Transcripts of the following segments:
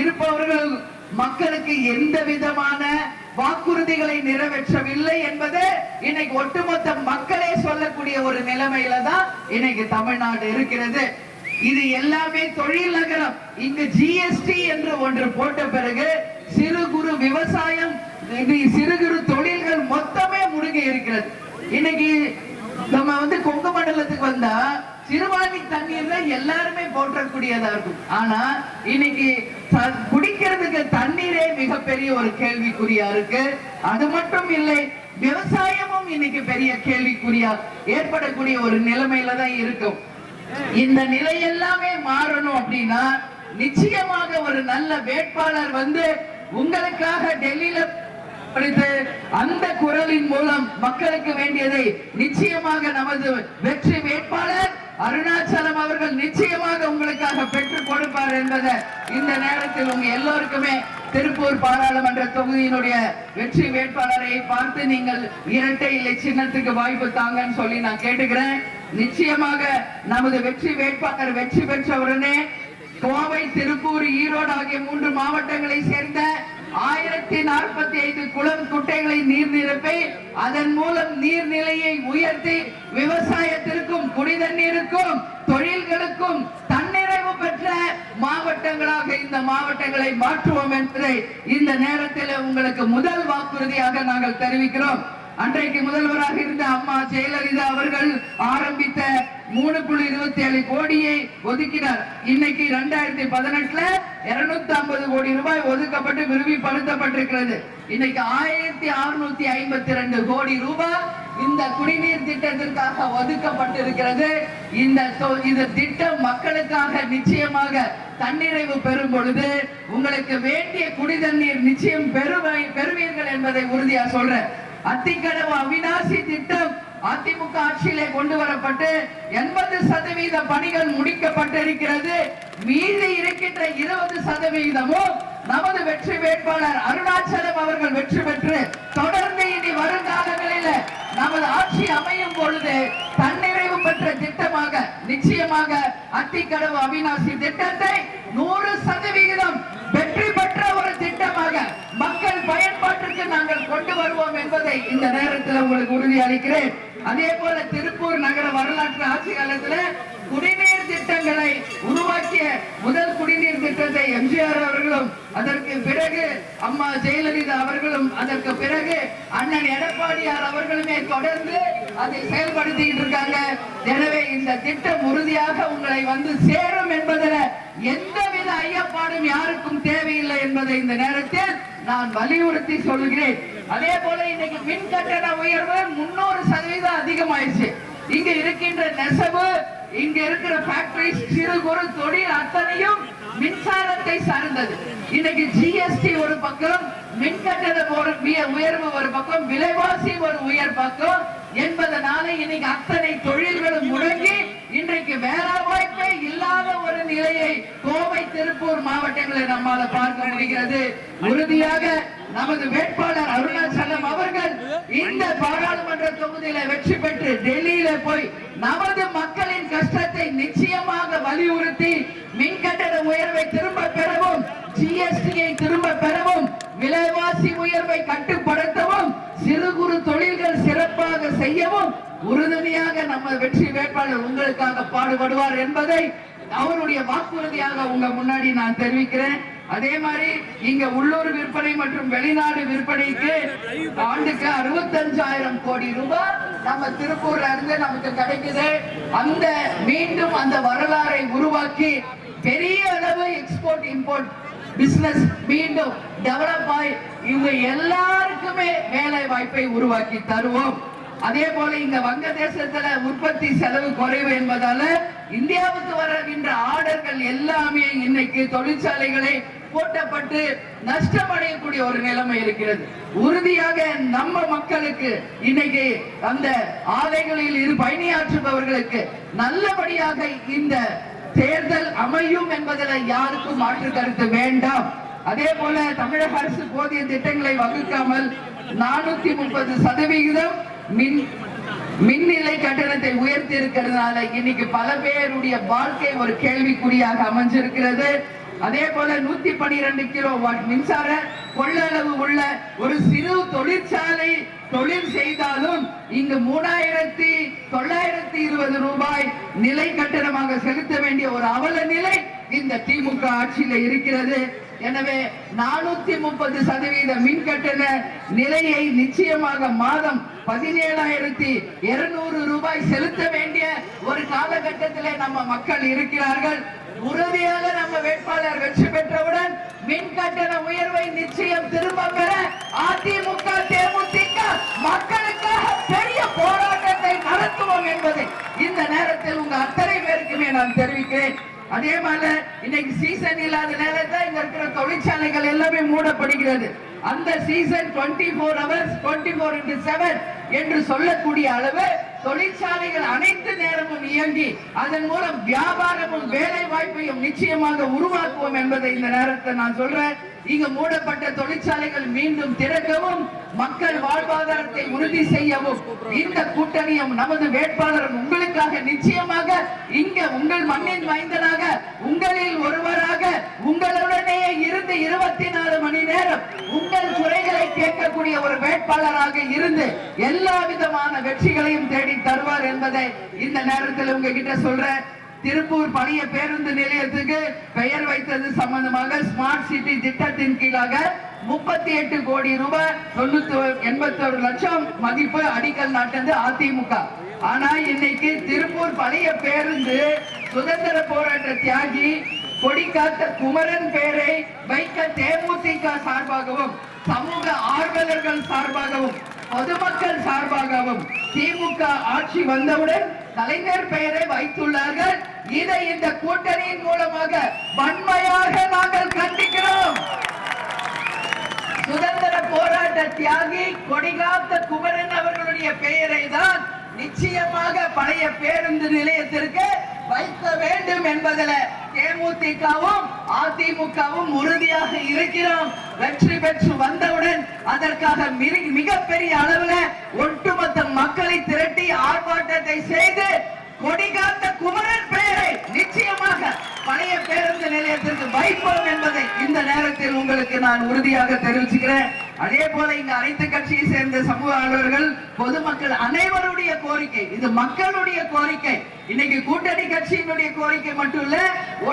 இருப்பவர்கள் மக்களுக்கு எந்த விதமான வாக்குறுதிகளை நிறைவேற்றவில்லை என்பது இன்னைக்கு ஒட்டுமொத்த மக்களே சொல்லக்கூடிய ஒரு நிலைமையில தான் இன்னைக்கு தமிழ்நாடு இருக்கிறது. இது எல்லாமே தொழில் நகரம். இங்கு ஜிஎஸ்டி என்று ஒன்று போட்ட பிறகு சிறு குறு விவசாயம் சிறு குறு தொழில்கள் மொத்தமே முடுங்கி இருக்கிறது. இன்னைக்கு நம்ம வந்து கொங்கு மண்டலத்துக்கு வந்தா சிறுவாணி தண்ணீர்ல எல்லாருமே போற்றக்கூடியதா இருக்கும். ஆனா இன்னைக்கு குடிக்கிறதுக்கு தண்ணீரே மிகப்பெரிய ஒரு கேள்விக்குறியா இருக்கு. அது மட்டும் இல்லை விவசாயமும் இன்னைக்கு பெரிய கேள்விக்குறியா ஏற்படக்கூடிய ஒரு நிலைமையில தான் இருக்கும். இந்த நிலை எல்லாமே மாறணும் அப்படின்னா நிச்சயமாக ஒரு நல்ல வேட்பாளர் வந்து உங்களுக்காக டெல்லியில படித்து அந்த குரலின் மூலம் மக்களுக்கு வேண்டியதை நிச்சயமாக நமது வெற்றி வேட்பாளர் அருணாச்சலம் அவர்கள் நிச்சயமாக உங்களுக்காக பெற்றுக் கொடுப்பார் என்பதை இந்த நேரத்தில் உங்க எல்லோருக்குமே திருப்பூர் பாராளுமன்ற தொகுதியினுடைய வெற்றி வேட்பாளரை பார்த்து நீங்கள் இரட்டை இலை சின்னத்துக்கு வாய்ப்பு தாங்கன்னு சொல்லி நான் கேட்டுக்கிறேன். நிச்சயமாக நமது வெற்றி வேட்பாளர் வெற்றி பெற்ற உடனே கோவை திருப்பூர் ஈரோடு ஆகிய மூன்று மாவட்டங்களை சேர்ந்த ஆயிரத்தி நாற்பத்தி ஐந்து குளம் குட்டைகளை நீர் நிரப்பி அதன் மூலம் நீர்நிலையை உயர்த்தி விவசாயத்திற்கும் குடிதண்ணீருக்கும் தொழில்களுக்கும் தன்னிறைவு பெற்ற மாவட்டங்களாக இந்த மாவட்டங்களை மாற்றுவோம் என்பதை இந்த நேரத்தில் உங்களுக்கு முதல் வாக்குறுதியாக நாங்கள் தெரிவிக்கிறோம். அன்றைக்கு முதல்வராக இருந்த அம்மா ஜெயலலிதா அவர்கள் ஆரம்பித்த மூணு புள்ளி இருபத்தி ஏழு கோடியை ஒதுக்கினார். இன்னைக்கு ரெண்டாயிரத்தி பதினெட்டுல இருநூத்தி ஐம்பது கோடி ரூபாய் ஒதுக்கப்பட்டு விரிவுபடுத்தப்பட்டிருக்கிறது. இன்னைக்கு ஆயிரத்தி அறுநூத்தி ஐம்பத்தி ரெண்டு கோடி ரூபாய் இந்த குடிநீர் திட்டத்திற்காக ஒதுக்கப்பட்டிருக்கிறது. இந்த இந்த திட்டம் மக்களுக்காக நிச்சயமாக தன்னிறைவு பெறும் பொழுது உங்களுக்கு வேண்டிய குடிதண்ணீர் நிச்சயம் பெறுவீர்கள் என்பதை உறுதியா சொல்றேன். அத்திக்கடவு அவிநாசி திட்டம் அதிமுக ஆட்சியிலே கொண்டு வரப்பட்டு எண்பது சதவீத பணிகள் முடிக்கப்பட்டிருக்கிறது. மீதி இருக்கின்ற இருபது சதவீதமும் நமது வெற்றி வேட்பாளர் அருணாச்சலம் அவர்கள் வெற்றி பெற்று தொடர்ந்து இனி வருங்காலங்களில் நமது ஆட்சி அமையும் பொழுது தன்னிறைவு பெற்ற திட்டமாக நிச்சயமாக அத்திக்கடவு அவிநாசி திட்டத்தை நூறு சதவிகிதம் வெற்றி பெற்ற ஒரு திட்டமாக மக்கள் பயன்பாட்டிற்கு நாங்கள் கொண்டு வருவோம் என்பதை இந்த நேரத்தில் உங்களுக்கு உறுதி அளிக்கிறேன். அதே போல திருப்பூர் நகர வரலாற்று ஆட்சி காலத்துல குடிநீர் திட்டங்களை உருவாக்கிய முதல் குடிநீர் திட்டத்தை எம்ஜிஆர் அவர்களும் அதற்கு பிறகு அம்மா ஜெயலலிதா அவர்களும் அதற்கு பிறகு அண்ணன் எடப்பாடியார் அவர்களுமே தொடர்ந்து அதை செயல்படுத்திட்டு இருக்காங்க. எனவே இந்த திட்டம் உறுதியாக உங்களை வந்து சேரும் என்பதில் எந்தவித ஐயப்பாடும் யாருக்கும் தேவையில்லை என்பதை இந்த நேரத்தில் நான் வலியுறுத்தி சொல்கிறேன். அதே போல இன்னைக்கு மின் கட்டண உயர்வு முன்னூறு சதவீதம் அதிகமாயிருச்சு. இங்க இருக்கின்ற நெசவு இங்க இருக்கிற ஃபேக்டரிஸ் சிறு குறு தொழில் அத்தனையும் மின்சாரத்தை சார்ந்தது. இன்னைக்கு ஜிஎஸ்டி ஒரு பக்கம் மின் கட்டணம் ஒரு உயர்வு ஒரு பக்கம் விலைவாசி ஒரு உயர் பக்கம் என்பதனால இன்னைக்கு அத்தனை தொழில்களும் முடங்கி இன்றைக்கு வேலை வாய்ப்பே இல்லாத ஒரு நிலையை கோவை திருப்பூர் மாவட்டங்களில் நம்மால பார்க்க முடிகிறது. உறுதியாக நமது வேட்பாளர் அருணாச்சலம் அவர்கள் இந்த பாராளுமன்ற தொகுதியில வெற்றி பெற்று டெல்லியில போய் நமது மக்களின் கஷ்டத்தை நிச்சயமாக வலியுறுத்தி மின் கட்டண உயர்வை திரும்ப பெறவும் ஜிஎஸ்டியை திரும்ப பெறவும் விலைவாசி உயர்வை கட்டுப்படுத்தவும் சிறு குறு தொழில்கள் சிறப்பாக செய்யவும் உறுதுணையாக நம்ம வெற்றி வேட்பாளர் உங்களுக்காக பாடுபடுவார் என்பதை அவருடைய வாக்குறுதியாக உங்க முன்னாடி நான் தெரிவிக்கிறேன். அதே மாதிரி இங்க உள்ளூர் விற்பனை மற்றும் வெளிநாடு விற்பனைக்கு ஆண்டுக்கு அறுபத்தஞ்சாயிரம் கோடி ரூபாய் நம்ம திருப்பூர்ல இருந்து நமக்கு கிடைக்குது. அந்த மீண்டும் அந்த வரலாறை உருவாக்கி பெரிய அளவு எக்ஸ்போர்ட் இம்போர்ட் பிசினஸ் மீண்டும் டெவலப் ஆகி இவங்க எல்லாருக்குமே வேலை வாய்ப்பை உருவாக்கி தருவோம். அதே போல இங்க வங்கதேசத்துல உற்பத்தி செலவு குறைவு என்பதால இந்தியாவுக்கு வருகின்ற ஆர்டர்கள் எல்லாமே இன்னைக்கு தொழிற்சாலைகளை போட்டப்பட்டு நஷ்டமடையக்கூடிய ஒரு நிலைமை இருக்கிறது. உறுதியாக நம்ம மக்களுக்கு இன்னைக்கு அந்த ஆலைகளில் இரு பயணியாற்றுபவர்களுக்கு நல்லபடியாக இந்த தேர்தல் அமையும் என்பதில் யாருக்கும் மாற்று கருத்து வேண்டாம். அதே போல தமிழக அரசு போதிய திட்டங்களை வகுக்காமல் நானூத்தி முப்பது சதவிகிதம் மின் மின்நிலை கட்டணத்தை உயர்த்தி இருக்கிறதுனால இன்னைக்கு பல பேருடைய வாழ்க்கை ஒரு கேள்விக்குறியாக அமைஞ்சிருக்கிறது. அதே போல நூத்தி பனிரெண்டு கிலோ வாட் மின்சார கொள்ளளவு உள்ள ஒரு சிறு தொழிற்சாலை தொழில் செய்தாலும் இங்கு மூணாயிரத்தி தொள்ளாயிரத்தி இருபது ரூபாய் நிலை கட்டணமாக செலுத்த வேண்டிய ஒரு அவல நிலை இந்த திமுக ஆட்சியில இருக்கிறது. எனவே நானூத்தி முப்பது சதவீத மின் கட்டண நிலையை நிச்சயமாக மாதம் பதினேழாயிரத்தி இருநூறு ரூபாய் செலுத்த வேண்டிய ஒரு காலகட்டத்திலே நம்ம மக்கள் இருக்கிறார்கள். உறுதியாக நம்ம வேட்பாளர் வெற்றி பெற்றவுடன் மின் கட்டண உயர்வை நிச்சயம் திரும்ப பெற அதிமுக தேமுதிக மக்களுக்காக பெரிய போராட்டத்தை நடத்துவோம் என்பதை இந்த நேரத்தில் உங்க அத்தனை பேருக்குமே நான் தெரிவிக்கிறேன். அதே மாதிரி இன்னைக்கு சீசன் இல்லாத நேரத்தில் இங்க இருக்கிற தொழிற்சாலைகள் எல்லாமே மூடப்படுகிறது. அந்த season 24 four hours twenty four into seven என்று சொல்லக்கூடிய அளவு தொழிற்சாலைகள் அனைத்து நேரமும் இயங்கி அதன் மூலம் வியாபாரமும் வேலை வாய்ப்பையும் நிச்சயமாக உருவாக்குவோம் என்பதை இந்த நேரத்தை நான் சொல்றேன். இங்கு மூடப்பட்ட தொழிற்சாலைகள் மீண்டும் திறக்கவும் மக்கள் வாழ்வாதாரத்தை உறுதி செய்யவும் இந்த கூட்டணியும் நமது வேட்பாளரும் உங்களுக்காக நிச்சயமாக இங்க உங்கள் மண்ணின் மைந்தனாக உங்களில் ஒருவராக உங்களுடனே இருந்து இருபத்தி நாலு மணி நேரம் உங்கள் குறைகளை கேட்கக்கூடிய ஒரு வேட்பாளராக இருந்து எல்லா விதமான வெற்றிகளையும் தேடி தருவார் என்பதை இந்த நேரத்தில் உங்ககிட்ட சொல்றேன். திருப்பூர் பழைய பேருந்து நிலையத்துக்கு பெயர் வைத்தது சம்பந்தமாக ஸ்மார்ட் சிட்டி திட்டத்தின் கீழாக முப்பத்தி எட்டு கோடி ரூபாய் தொண்ணூத்தி எண்பத்தி ஒரு லட்சம் மதிப்பு அடிக்கல் நாட்டது அதிமுக. ஆனா இன்னைக்கு திருப்பூர் பழைய பேருந்து சுதந்திர போராட்ட தியாகி கொடிக்காத்த குமரன் பெயரை வைக்க தேமுதிக சார்பாகவும் சமூக ஆர்வலர்கள் சார்பாகவும் பொதுமக்கள் சார்பாகவும் திமுக ஆட்சி வந்தவுடன் கலைஞர் பெயரை வைத்துள்ளார்கள். இதை இந்த கூட்டணியின் மூலமாக வன்மையாக நாங்கள் கண்டிக்கிறோம். சுதந்திர போராட்ட தியாகி கொடிகாத்த குமரன் அவர்களுடைய பெயரை தான் நிச்சயமாக பழைய பேருந்து நிலையத்திற்கு வைக்க வேண்டும் என்பதில் தேமுதிகவும் அதிமுகவும் உறுதியாக இருக்கிறோம். வெற்றி பெற்று வந்தவுடன் அதற்காக மிக- மிகப்பெரிய அளவுல ஒட்டுமொத்த மக்களை திரட்டி ஆர்ப்பாட்டத்தை செய்து கொடிகாத்த குமரன் பெயரை நிச்சயமாக பழைய பேருந்து நிலையத்திற்கு வைப்போம் என்பதை இந்த நேரத்தில் உங்களுக்கு நான் உறுதியாக தெரிவிச்சுக்கிறேன். அதே போல இங்க அனைத்து கட்சியை சேர்ந்த சமூக ஆர்வலர்கள் பொதுமக்கள் அனைவருடைய கோரிக்கை. இது மக்களுடைய கோரிக்கை. இன்னைக்கு கூட்டணி கட்சியினுடைய கோரிக்கை மட்டும் இல்ல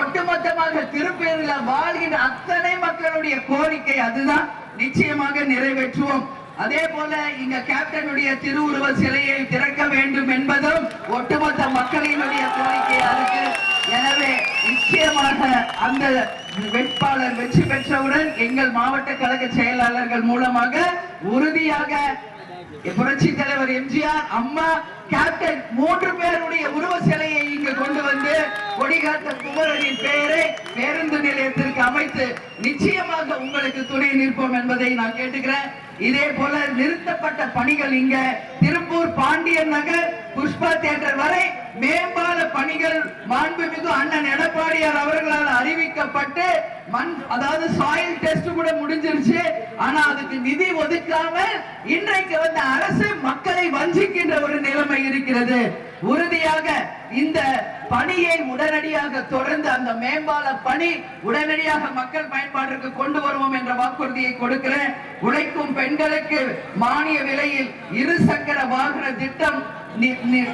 ஒட்டுமொத்தமாக திருப்பேரில் வாழ்கின்ற அத்தனை மக்களுடைய கோரிக்கை அதுதான். நிச்சயமாக நிறைவேற்றுவோம். அதே போல இங்க கேப்டனுடைய திருவுருவ சிலையை திறக்க வேண்டும் என்பதும் ஒட்டுமொத்த மக்களினுடைய கோரிக்கையா இருக்கு. எனவே நிச்சயமாக அந்த வேட்பாளர் வெற்றி பெற்றவுடன் எங்கள் மாவட்ட கழக செயலாளர்கள் மூலமாக உறுதியாக புரட்சி தலைவர் எம்ஜிஆர் அம்மா கேப்டன் மூன்று பேருடைய உருவ சிலையை இங்கு கொண்டு வந்து கொடிகாத்த குமரனின் பெயரை பேருந்து நிலையத்திற்கு அமைத்து நிச்சயமாக உங்களுக்கு துணை நிற்போம் என்பதை நான் கேட்டுக்கிறேன். இதே போல நிறுத்தப்பட்ட பணிகள் இங்க திருப்பூர் பாண்டியன் நகர் புஷ்பா தியேட்டர் வரை மேம்பால பணிகள் மாண்புமிகு அண்ணன் எடப்பாடியார் அவர்களால் அறிவிக்கப்பட்டு மண் அதாவது சாயில் டெஸ்ட் கூட முடிஞ்சிருச்சு. ஆனா அதுக்கு நிதி ஒதுக்காம இன்றைக்கு வந்து அரசு மக்களை வஞ்சிக்கின்ற ஒரு நிலைமை இருக்கிறது. உறுதியாக இந்த பணியை உடனடியாக தொடர்ந்து அந்த மேம்பால பணி உடனடியாக மக்கள் பயன்பாட்டிற்கு கொண்டு வருவோம் என்ற வாக்குறுதியை கொடுக்கிறேன். உழைக்கும் பெண்களுக்கு மானிய விலையில் இரு சக்கர வாகன திட்டம்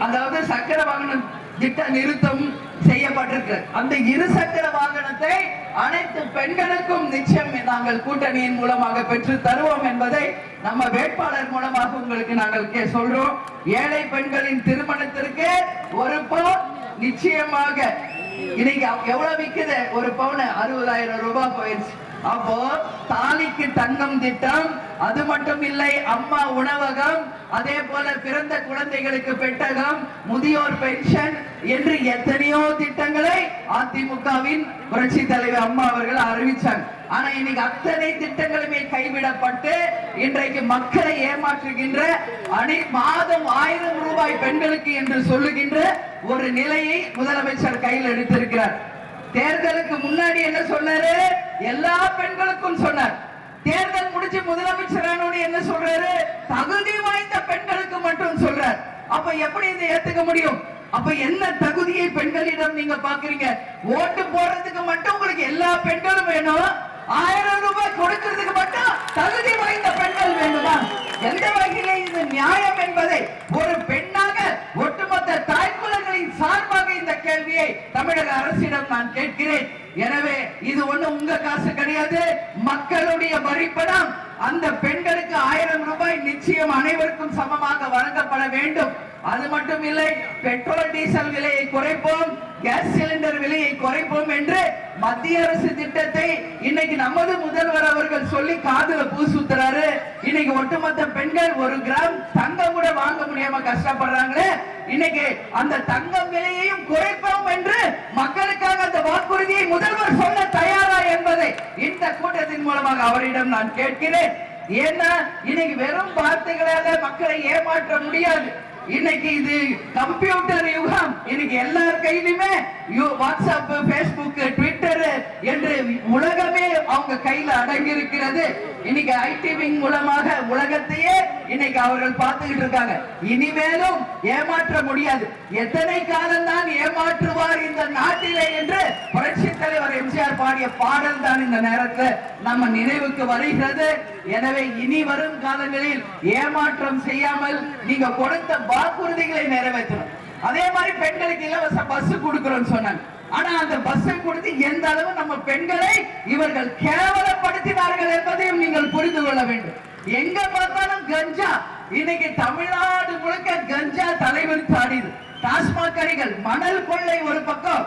அதாவது சக்கர வாகனம் திட்ட நிறுத்தம் செய்யப்பட்டிருக்கு. அந்த இரு சக்கர வாகனத்தை அனைத்து பெண்களுக்கும் நிச்சயம் நாங்கள் கூட்டணியின் மூலமாக பெற்று தருவோம் என்பதை நம்ம வேட்பாளர் மூலமாக உங்களுக்கு நாங்கள் சொல்றோம். ஏழை பெண்களின் திருமணத்திற்கு ஒரு பவுன் நிச்சயமாக. இன்னைக்கு எவ்வளவு விக்குது? ஒரு பவுன் அறுபதாயிரம் ரூபாய் போயிடுச்சு. அப்போ தாலிக்கு தங்கம் திட்டம் அது மட்டும் இல்லை அம்மா உணவகம் அதே போல பிறந்த குழந்தைகளுக்கு பெட்டகம் முதியோர் பென்ஷன் என்று எத்தனையோ திட்டங்கள் அதிமுகவின் புரட்சி தலைவர் அம்மா அவர்கள் அறிவிச்சாங்க. ஆனா இன்னைக்கு அத்தனை திட்டங்களுமே கைவிடப்பட்டு இன்றைக்கு மக்களை ஏமாற்றுகின்ற அனை மாதம் ஆயிரம் ரூபாய் பெண்களுக்கு என்று சொல்லுகின்ற ஒரு நிலையை முதலமைச்சர் கையில் எடுத்திருக்கிறார். தேர்தலுக்கு முன்னாடி என்ன சொன்னாரு? எல்லா பெண்களுக்கும் சொன்னார். தேர்தல் முடிச்சு முதலமைச்சரானோட என்ன சொல்றாரு? தகுதி வாய்ந்த பெண்களுக்கு மட்டும் சொல்றார். அப்ப எப்படி இதை ஏத்துக்க முடியும்? அப்ப என்ன தகுதியை பெண்களிடம் நீங்க பாக்குறீங்க ஓட்டு போடுறதுக்கு மட்டும் உங்களுக்கு எல்லா பெண்களும் வேணும். ஆயிரம் ரூபாய் கொடுக்கிறதுக்கு மட்டும் தகுதி வாய்ந்த பெண்கள் வேண்டுமா எந்த வகையிலே இது நியாயம் என்பதை ஒரு பெண்ணாக ஒட்டுமொத்த தாய்க்குலங்களின் சார்பாக இந்த கேள்வியை தமிழக அரசிடம் நான் கேட்கிறேன். எனவே இது ஒண்ணு உங்க காசு கிடையாது. மக்களுடைய வரிப்பணம் அந்த பெண்களுக்கு ஆயிரம் ரூபாய் நிச்சயம் அனைவருக்கும் சமமாக வழங்கப்பட வேண்டும். அது மட்டும் இல்லை பெட்ரோல் டீசல் விலையை குறைப்போம் கேஸ் சிலிண்டர் விலையை குறைப்போம் என்று மத்திய அரசு திட்டத்தை இன்னைக்கு நமது முதல்வர் அவர்கள் சொல்லி காதுல பூ சுத்துறாரு. இன்னைக்கு ஒட்டுமொத்த பெண்கள் ஒரு கிராம் தங்கம் கூட வாங்க முடியாம கஷ்டப்படுறாங்களே. இன்னைக்கு அந்த தங்கம் விலையையும் குறைப்போம் என்று மக்களுக்காக அந்த வாக்குறுதியை முதல்வர் சொல்ல தயாரா என்பதை இந்த கூட்டத்தின் மூலமாக அவரிடம் நான் கேட்கிறேன். ஏன்னா இன்னைக்கு வெறும் வார்த்தைகளால மக்களை ஏமாற்ற முடியாது. இன்னைக்கு இது கம்ப்யூட்டர் யுகம். இன்னைக்கு எல்லார் கையிலுமே வாட்ஸ்அப் பேஸ்புக் என்று உலகமே அவங்க கையில அடங்கி இருக்கிறது இன்னைக்கு ஐடி விங் மூலமாக உலகத்தையே இன்னைக்கு அவர்கள் பார்த்துக்கிட்டு இருக்காங்க. இனிமேலும் ஏமாற்ற முடியாது. எத்தனை காலம் தான் ஏமாற்றுவார் இந்த நாட்டிலே என்று புரட்சி தலைவர் எம்ஜிஆர் பாடிய பாடல் தான் இந்த நேரத்தில் நம்ம நினைவுக்கு வருகிறது. எனவே இனி வரும் காலங்களில் ஏமாற்றம் செய்யாமல் நீங்க கொடுத்த வாக்குறுதிகளை நிறைவேற்றணும். அதே மாதிரி பெண்களுக்கு இலவச பஸ் கொடுக்கிறோம்னு சொன்னாங்க. ஆனா அந்த பஸ்ஸை கொடுத்து எந்த அளவு நம்ம பெண்களை இவர்கள் கேவலப்படுத்தினார்கள் என்பதையும் நீங்கள் புரிந்து கொள்ள வேண்டும். எங்க பார்த்தாலும் கஞ்சா. இன்னைக்கு தமிழ்நாடு முழுக்க கஞ்சா தலைவிரித்து தாடிது. டாஸ்மாக் கடைகள் மணல் கொள்ளை ஒரு பக்கம்.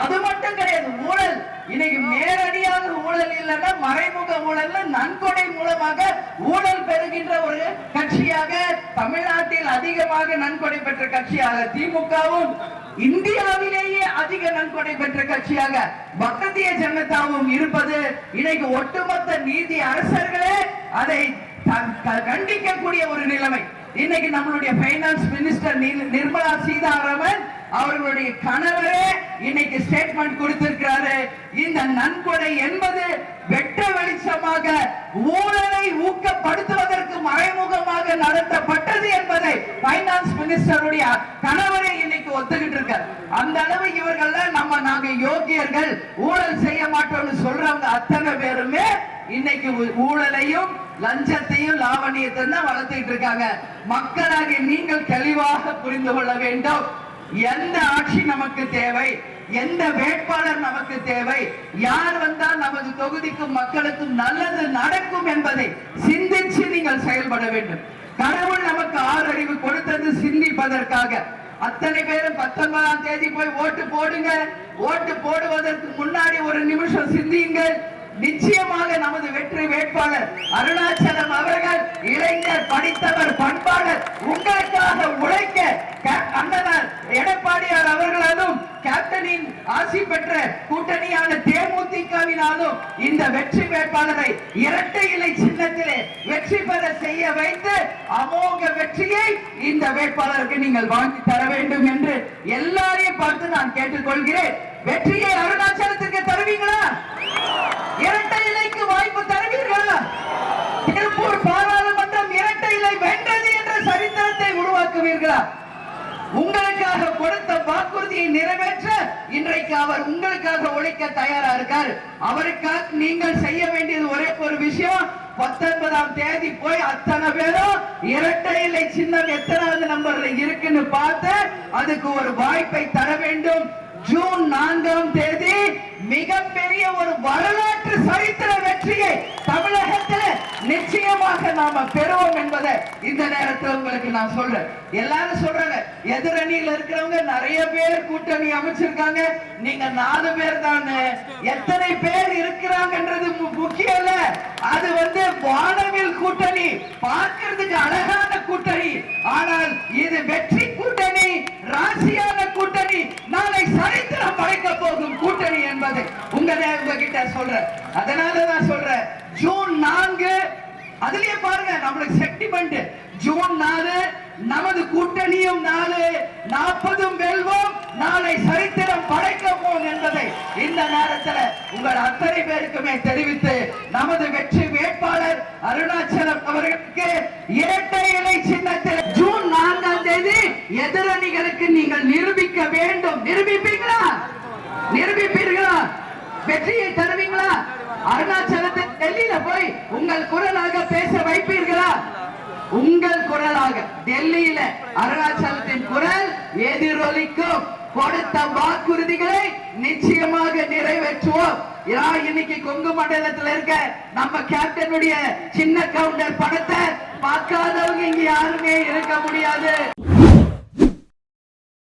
அது மட்டும் கிடையாது ஊழல். இன்னைக்கு நேரடியாக ஊழல் இல்லைன்னா மறைமுக ஊழல்ல நன்கொடை மூலமாக ஊழல் பெறுகின்ற ஒரு கட்சியாக தமிழ்நாட்டில் அதிகமாக நன்கொடை பெற்ற கட்சியாக திமுகவும் இந்தியாவிலேயே அதிக நன்கொடை பெற்ற கட்சியாக பக்கத்திய ஜனதாவும் இருப்பது இன்னைக்கு ஒட்டுமொத்த நீதி அரசர்களே அதை கண்டிக்கக்கூடிய ஒரு நிலைமை. இன்னைக்கு நம்மளுடைய பைனான்ஸ் மினிஸ்டர் நிர்மலா சீதாராமன் அவர்களுடைய கணவரே இன்னைக்கு ஸ்டேட்மெண்ட் கொடுத்திருக்கிறாரு. இந்த நன்கொடை என்பது வெட்ட வெளிச்சமாக ஊழலை ஊக்கப்படுத்துவதற்கு மறைமுகமாக நடத்தப்பட்டது என்பதை பைனான்ஸ் மினிஸ்டருடைய கணவரே இன்னைக்கு ஒத்துக்கிட்டு இருக்க அந்த அளவு இவர்கள் நம்ம நாங்க யோகியர்கள் ஊழல் செய்ய மாட்டோம்னு சொல்றவங்க அத்தனை பேருமே இன்னைக்கு ஊழலையும் லஞ்சத்தையும் லாவணியத்தையும் தான் வளர்த்துக்கிட்டு இருக்காங்க. மக்களாக நீங்கள் தெளிவாக புரிந்து கொள்ள வேண்டும். எந்த ஆட்சி நமக்கு தேவை? எந்த வேட்பாளர் நமக்கு தேவை? யார் வந்தால் நமது தொகுதிக்கும் மக்களுக்கும் நல்லது நடக்கும் என்பதை சிந்திச்சு நீங்கள் செயல்பட வேண்டும். கடவுள் நமக்கு ஆறறிவு கொடுத்தது சிந்திப்பதற்காக. அத்தனை பேரும் பத்தொன்பதாம் தேதி போய் ஓட்டு போடுங்க. ஓட்டு போடுவதற்கு முன்னாடி ஒரு நிமிஷம் சிந்தியுங்கள். நிச்சயமாக நமது வெற்றி வேட்பாளர் அருணாச்சலம் அவர்கள் இளைஞர் படித்தவர் பண்பாளர் உங்களுக்காக உழைக்க அண்ணனார் எடப்பாடியார் அவர்களாலும் கேப்டனின் ஆசி பெற்ற கூட்டணியான தேமுதிகவினாலும் இந்த வெற்றி வேட்பாளரை இரட்டை இலை சின்னத்திலே வெற்றி பெற செய்ய வைத்து அமோக வெற்றியை இந்த வேட்பாளருக்கு நீங்கள் வாங்கி தர வேண்டும் என்று எல்லாரையும் பார்த்து நான் கேட்டுக்கொள்கிறேன். வெற்றியை அருணாச்சலத்தில் தருவீங்களா? இரட்டை இலைக்கு வாய்ப்பு தருவீர்களா? திருப்பூர் பாராளுமன்றம் இரட்டை இலை வென்றது என்ற சரித்திரத்தை உருவாக்குவீர்களா? உங்களுக்காக கொடுத்த வாக்குறுதியை நிறைவேற்ற இன்றைக்கு அவர் உங்களுக்காக உழைக்க தயாரா இருக்கார். அவருக்காக நீங்கள் செய்ய வேண்டியது ஒரே ஒரு விஷயம் பத்தொன்பதாம் தேதி போய் அத்தனை பேரும் இரட்டை இலை சின்னம் எத்தனாவது நம்பர்ல இருக்குன்னு பார்த்து அதுக்கு ஒரு வாய்ப்பை தர வேண்டும். ஜூன் நான்காம் தேதி மிகப்பெரிய ஒரு வரலாற்று சரித்திர வெற்றியை தமிழகத்தில் நிச்சயமாக நாம பெறுவோம் என்பதை இந்த நேரத்தில் உங்களுக்கு நான் சொல்றேன். எல்லாரும் சொல்றாங்க எதிரணியில் இருக்கிறவங்க நிறைய பேர் கூட்டணி அமைச்சிருக்காங்க. நீங்க நாலு பேர் தானே. எத்தனை பேர் இருக்கிறாங்கன்றது முக்கியம் இல்ல. அது வந்து வானவில் கூட்டணி பார்க்கறதுக்கு அழகான கூட்டணி. ஆனால் இது வெற்றி கூட்டணி ராசியான கூட்டணி சொல்றேன் அதனால நான் சொல்றேன் ஜூன் நான்கு அதுலயே பாருங்க நம்மளுக்கு செட்டிமெண்ட் ஜூன் நாலு நமது கூட்டணியும் நாலு நாற்பதும் வெல்வோம் நாளை சரித்திரம் படைக்கப்போம் என்பதை இந்த நேரத்தில் உங்கள் அத்தனை பேருக்குமே தெரிவித்து நமது வெற்றி வேட்பாளர் அருணாச்சலம் அவர்களுக்கு இரட்டை இலை சின்னத்தில் ஜூன் நான்காம் தேதி எதிரணிகளுக்கு நீங்கள் நிரூபிக்க வேண்டும். நிரூபிப்பீங்களா? நிரூபிப்பீங்க வெற்றியை தருவீங்களா? அருணாச்சலத்தில் டெல்லியில போய் உங்கள் குரலாக பேச வைப்பீர்களா? உங்கள் குரலாக டெல்லியில அருணாச்சலத்தின் குரல் எதிரொலிக்கும். கொடுத்த வாக்குறுதிகளை நிச்சயமாக நிறைவேற்றுவோம். இன்னைக்கு கொங்கு மண்டலத்துல இருக்க நம்ம கேப்டனுடைய சின்ன கவுண்டர் படத்தை பார்க்காதவங்க இங்க யாருமே இருக்க முடியாது.